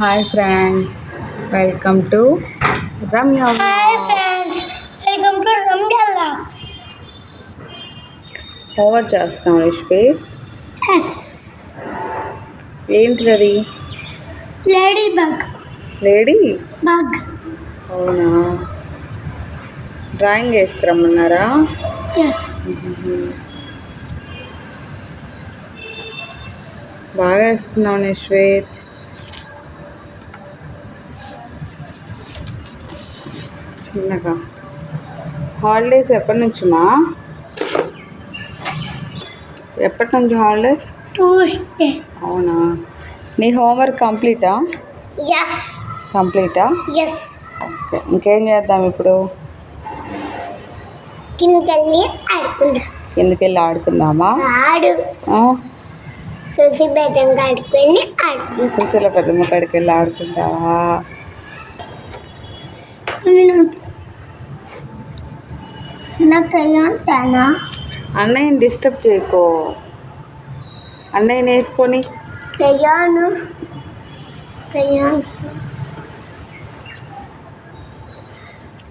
Hi friends welcome to Ramya hi friends welcome to Ramya lakhs ఓవర్ చేస్తున్నాం Yashwet yes ఏంటిది అది లేడీ బగ్ లేడీ బగ్ అవునా? డ్రాయింగ్ వేసుకురమ్మన్నారా? బాగా వేస్తున్నావు యశ్వేత్ చిన్నగా. హాలిడేస్ ఎప్పటి నుంచి మా? ఎప్పటి నుంచి హాలిడేస్ ట్యూస్డే అవునా? నీ హోంవర్క్ కంప్లీటా కంప్లీటా ఓకే. ఇంకేం చేద్దాం ఇప్పుడు? కిందకెళ్ళి వెళ్ళి ఆడుకుందామా? ఆడు. సుశీల పెద్దమ్మ కాడికి వెళ్ళి ఆడుకుంటావా అన్నయ్యని డిస్టర్బ్ చేయకో. అన్నయ్యని వేసుకొని.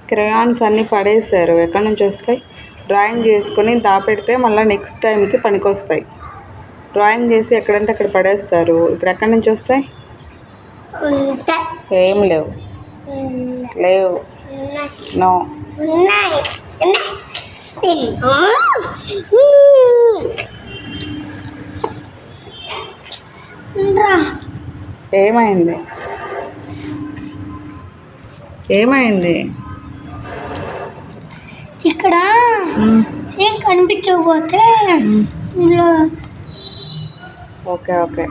క్రయాన్స్ అన్నీ పడేశారు. ఎక్కడి నుంచి వస్తాయి? డ్రాయింగ్ చేసుకొని దాపెడితే మళ్ళీ నెక్స్ట్ టైంకి పనికొస్తాయి. డ్రాయింగ్ చేసి ఎక్కడంటే అక్కడ పడేస్తారు. ఇప్పుడు ఎక్కడి నుంచి వస్తాయి? ఏం లేవు. లేవు నో. ఏమైంది? ఏమైంది? ఇక్కడ ఏం కనిపించకపోతే ఇందులో ఓకే ఓకే.